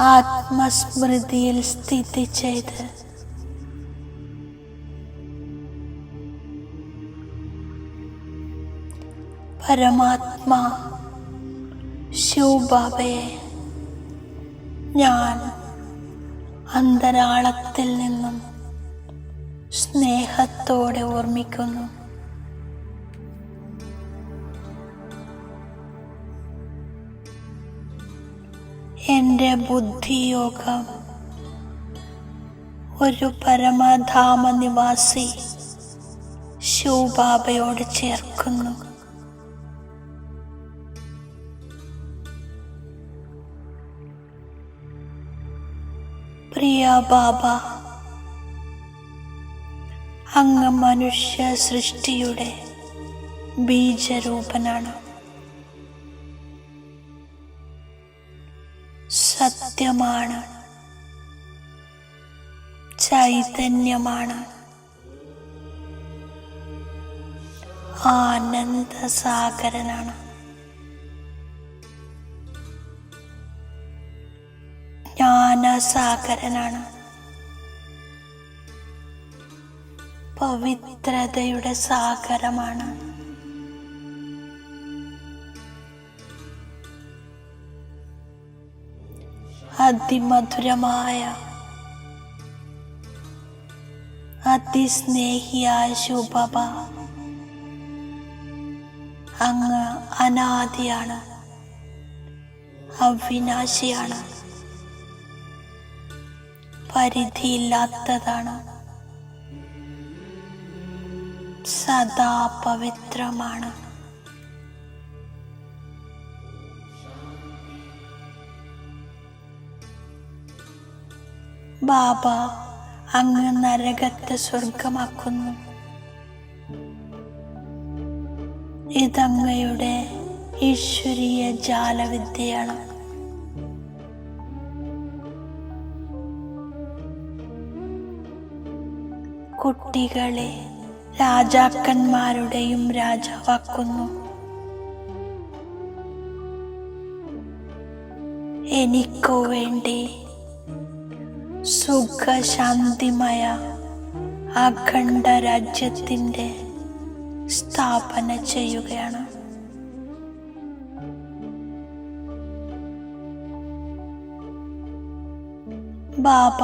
ആത്മസ്മൃതിയിൽ സ്ഥിതി ചെയ്ത്. പരമാത്മാ ശിവബാബയെ ഞാൻ അന്തരാളത്തിൽ നിന്നും സ്നേഹത്തോടെ ഓർമ്മിക്കുന്നു. എന്റെ ബുദ്ധിയോഗം. ഒരു പരമധാമ നിവാസി ശിവബാബയോട് ചേർക്കുന്നു. പ്രിയ ബാബ അങ്ങ് മനുഷ്യ സൃഷ്ടിയുടെ ബീജരൂപനാണ്. സത്യമാണ് ചൈതന്യമാണ്. ആനന്ദസാഗരനാണ്. ജ്ഞാനസാഗരനാണ്. പവിത്രതയുടെ സാഗരമാണ്. അതിമധുരമായ അതിസ്നേഹിയായ ശുഭബ അങ്ങ് അനാദിയാണ് അവിനാശിയാണ് പരിധിയില്ലാത്തതാണ്. സദാ പവിത്രമാണ് ബാബ അങ്ങ് നരകത്തെ സ്വർഗമാക്കുന്നു. ഇതങ്ങയുടെ ഈശ്വരീയ ജാലവിദ്യയാണ്. കുട്ടികളെ രാജാക്കന്മാരുടെയും രാജാവാക്കുന്നു. എനിക്കു വേണ്ടി സുഖശാന്തിമയ അഖണ്ഡ രാജ്യത്തിന്റെ സ്ഥാപന ചെയ്യുകയാണ്. ബാബ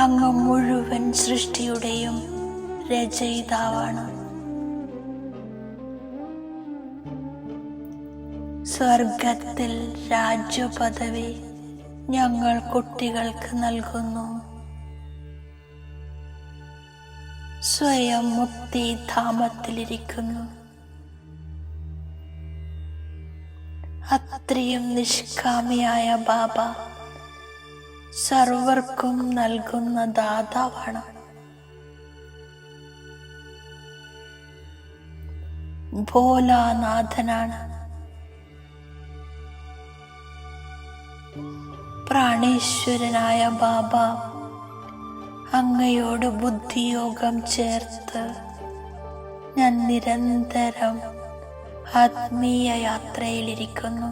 അങ്ങ് മുഴുവൻ സൃഷ്ടിയുടെയും രചയിതാവാണ്. സ്വർഗത്തിൽ രാജ്യപദവി ഞങ്ങൾ കുട്ടികൾക്ക് നൽകുന്നു. സ്വയം മുക്തി ധാമത്തിലിരിക്കുന്നു. അത്രയും നിഷ്കാമിയായ ബാബ സർവർക്കും നൽകുന്ന ദാതാവാണ്. ഭോലാനാഥനാണ്. പ്രാണേശ്വരനായ ബാബ അങ്ങയോട് ബുദ്ധിയോഗം ചേർത്ത് ഞാൻ നിരന്തരം ആത്മീയ യാത്രയിലിരിക്കുന്നു.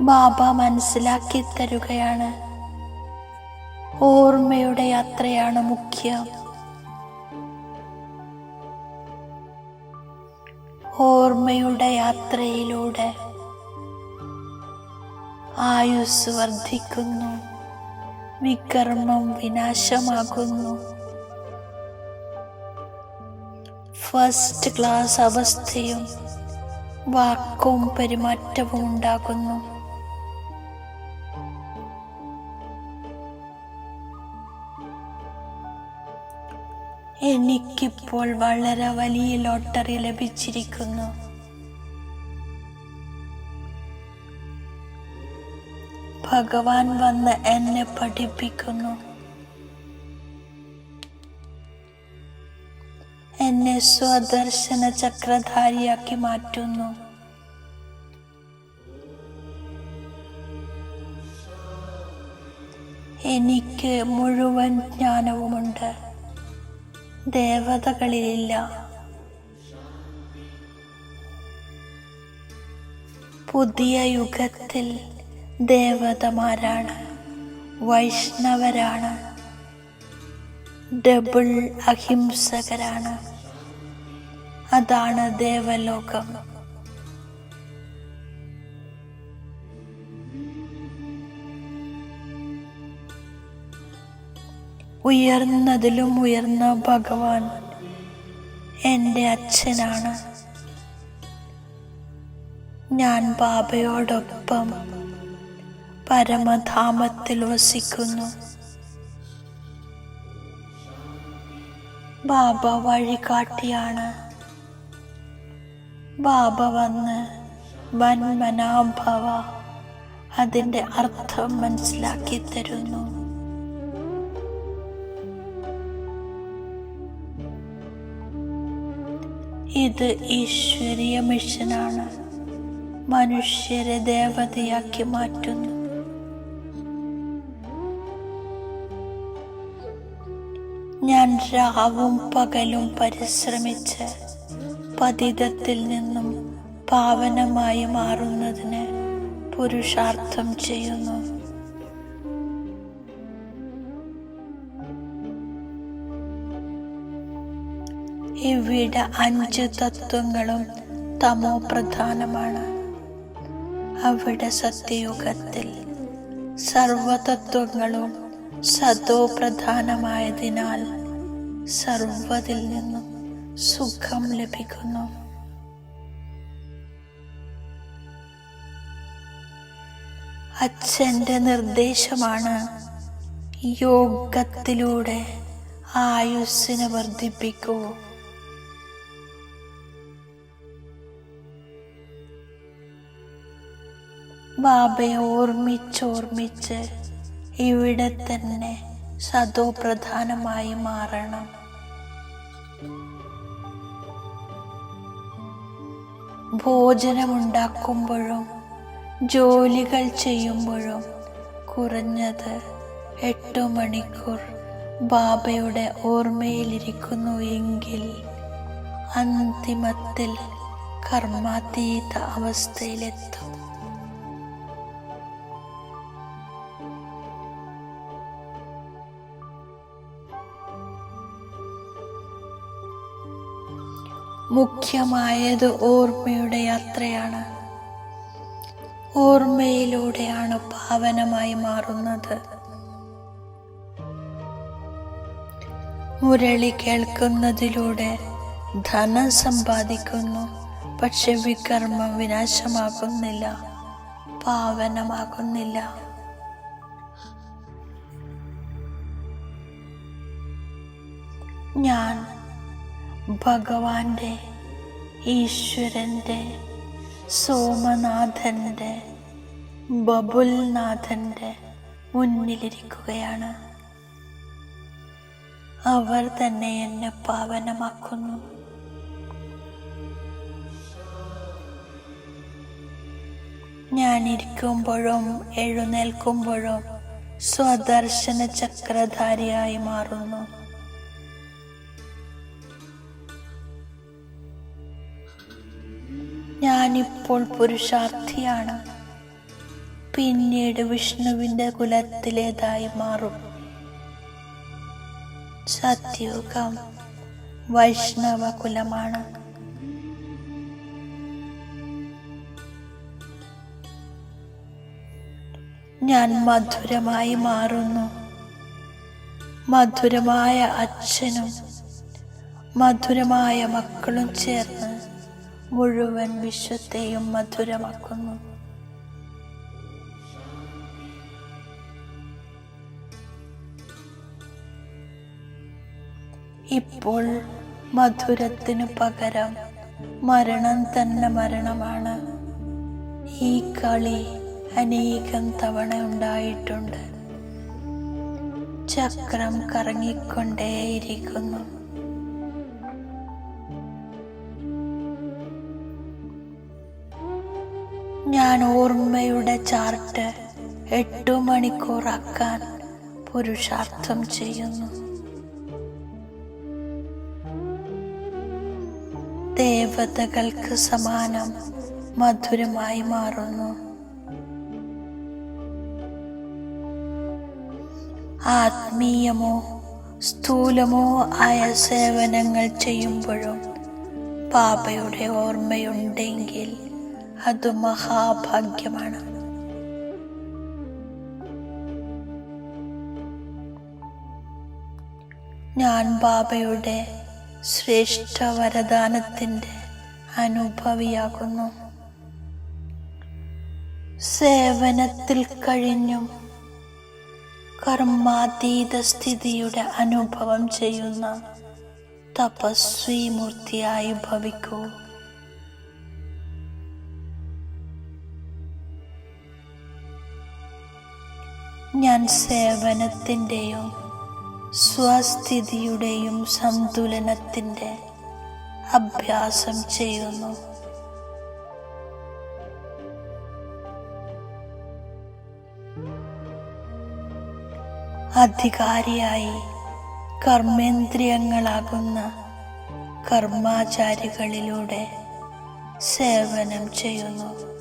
ബാബ മനസ്സിലാക്കി തരുകയാണ് ഓർമ്മയുടെ യാത്രയാണ് മുഖ്യം. ഓർമ്മയുടെ യാത്രയിലൂടെ ആയുസ് വർദ്ധിക്കുന്നു. വികർമ്മം വിനാശമാകുന്നു. ഫസ്റ്റ് ക്ലാസ് അവസ്ഥയും വാക്കും പെരുമാറ്റവും ഉണ്ടാകുന്നു. എനിക്കിപ്പോൾ വളരെ വലിയ ലോട്ടറി ലഭിച്ചിരിക്കുന്നു. ഭഗവാൻ വന്ന് എന്നെ പഠിപ്പിക്കുന്നു. എന്നെ സ്വദർശന ചക്രധാരിയാക്കി മാറ്റുന്നു. എനിക്ക് മുഴുവൻ ജ്ഞാനവുമുണ്ട്. ദേവതകളിലില്ല. പുതിയ യുഗത്തിൽ ദേവതമാരാണ് വൈഷ്ണവരാണ് ഡബിൾ അഹിംസകരാണ്. അതാണ് ദേവലോകം. ഉയർന്നതിലും ഉയർന്ന ഭഗവാൻ എന്റെ അച്ഛനാണ്. ഞാൻ ബാബയോടൊപ്പം പരമധാമത്തിൽ വസിക്കുന്നു ബാബ വഴികാട്ടിയാണ്. ബാബ വന്ന് വന്മനാഭവ അതിന്റെ അർത്ഥം മനസ്സിലാക്കി തരുന്നു. ഇത് ഈശ്വരീയ മിഷനാണ്. മനുഷ്യരെ ദേവതയാക്കി മാറ്റുന്നു. ഞാൻ രാവും പകലും പരിശ്രമിച്ച് പതിതത്തിൽ നിന്നും പാവനമായി മാറുന്നതിന് പുരുഷാർത്ഥം ചെയ്യുന്നു. ഇവിടെ അഞ്ച് തത്വങ്ങളും തമോ പ്രധാനമാണ്. അവിടെ സത്യയുഗത്തിൽ സർവതത്വങ്ങളും സതോ പ്രധാനമായതിനാൽ സർവതിൽ നിന്നും സുഖം ലഭിക്കുന്നു. അച്ഛന്റെ നിർദ്ദേശമാണ് യോഗത്തിലൂടെ ആയുസ്സിനെ വർദ്ധിപ്പിക്കൂ. ബാബയെ ഓർമ്മിച്ചോർമ്മിച്ച് ഇവിടെ തന്നെ സതോപ്രധാനമായി മാറണം. ഭോജനമുണ്ടാക്കുമ്പോഴും ജോലികൾ ചെയ്യുമ്പോഴും കുറഞ്ഞത് എട്ടു മണിക്കൂർ ബാബയുടെ ഓർമ്മയിലിരിക്കുന്നു എങ്കിൽ അന്തിമത്തിൽ കർമാതീത അവസ്ഥയിലെത്തും. മുഖ്യമായത് ഓർമ്മയുടെ യാത്രയാണ്. ഓർമ്മയിലൂടെയാണ് പാവനമായി മാറുന്നത്. മുരളി കേൾക്കുന്നതിലൂടെ ധനം സമ്പാദിക്കുന്നു പക്ഷെ വികർമ്മം വിനാശമാകുന്നില്ല പാവനമാകുന്നില്ല. ഞാൻ ഭഗവാന്റെ ഈശ്വരന്റെ സോമനാഥന്റെ ബബുൽനാഥന്റെ മുന്നിലിരിക്കുകയാണ്. അവർ തന്നെ എന്നെ പാവനമാക്കുന്നു. ഞാനിരിക്കുമ്പോഴും എഴുന്നേൽക്കുമ്പോഴും സ്വദർശന ചക്രധാരിയായി മാറുന്നു. ഞാനിപ്പോൾ പുരുഷാർത്ഥിയാണ്. പിന്നീട് വിഷ്ണുവിന്റെ കുലത്തിലേതായി മാറും. സത്യുഗം വൈഷ്ണവ കുലമാണ് ഞാൻ മധുരമായി മാറുന്നു. മധുരമായ അച്ഛനും മധുരമായ മക്കളും ചേർന്ന് മുഴുവൻ വിശ്വത്തെയും മധുരമാക്കുന്നു. ഇപ്പോൾ മധുരത്തിനു പകരം മരണം തന്നെ മരണമാണ്. ഈ കളി അനേകം തവണ ഉണ്ടായിട്ടുണ്ട്. ചക്രം കറങ്ങിക്കൊണ്ടേയിരിക്കുന്നു. ഓർമ്മയുടെ ചാർട്ട് എട്ടു മണിക്കൂറാക്കാൻ പുരുഷാർത്ഥം ചെയ്യുന്നു. ദേവതകൾക്ക് സമാനം മധുരമായി മാറുന്നു. ആത്മീയമോ സ്ഥൂലമോ ആയ സേവനങ്ങൾ ചെയ്യുമ്പോഴും പാപയുടെ ഓർമ്മയുണ്ടെങ്കിൽ അത് മഹാഭാഗ്യമാണ്. ഞാൻ ബാബയുടെ ശ്രേഷ്ഠ വരദാനത്തിന്റെ അനുഭവിയാകുന്നു. സേവനത്തിൽ കഴിഞ്ഞും കർമാതീത സ്ഥിതിയുടെ അനുഭവം ചെയ്യുന്ന തപസ്വി മൂർത്തിയായി ഭവിക്കൂ. ഞാൻ സേവനത്തിന്റെയും സ്വസ്ഥിതിയുടെയും സന്തുലനത്തിന്റെ അഭ്യാസം ചെയ്യുന്നു. അധികാരിയായി കർമ്മേന്ദ്രിയങ്ങളാകുന്ന കർമാചാരികളിലൂടെ സേവനം ചെയ്യുന്നു.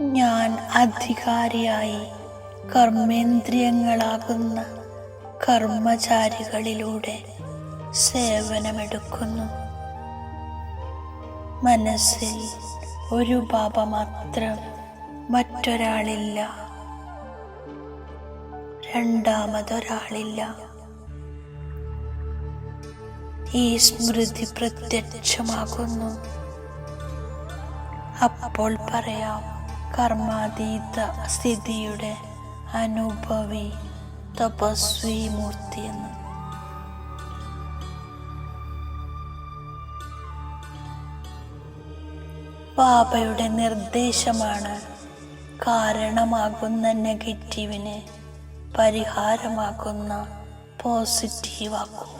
ഞാൻ അധികാരിയായി കർമ്മേന്ദ്രിയങ്ങളാകുന്ന കർമ്മചാരികളിലൂടെ സേവനമെടുക്കുന്നു. മനസ്സിൽ ഒരു ബാബ മാത്രം മറ്റൊരാളില്ല. രണ്ടാമതൊരാളില്ല. ഈ സ്മൃതി പ്രത്യക്ഷമാകുന്നു. അപ്പോൾ പറയാം കർമാതീത സ്ഥിതിയുടെ അനുഭവി തപസ്വി മൂർത്തി എന്ന്. പാപയുടെ നിർദ്ദേശമാണ് കാരണമാകുന്ന നെഗറ്റീവിന് പരിഹാരമാകുന്ന പോസിറ്റീവാക്കും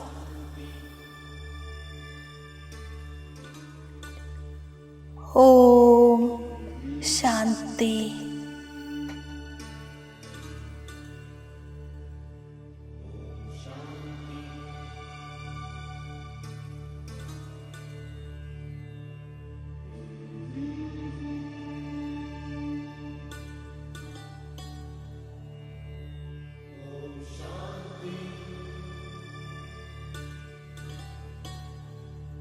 ഓം शांति।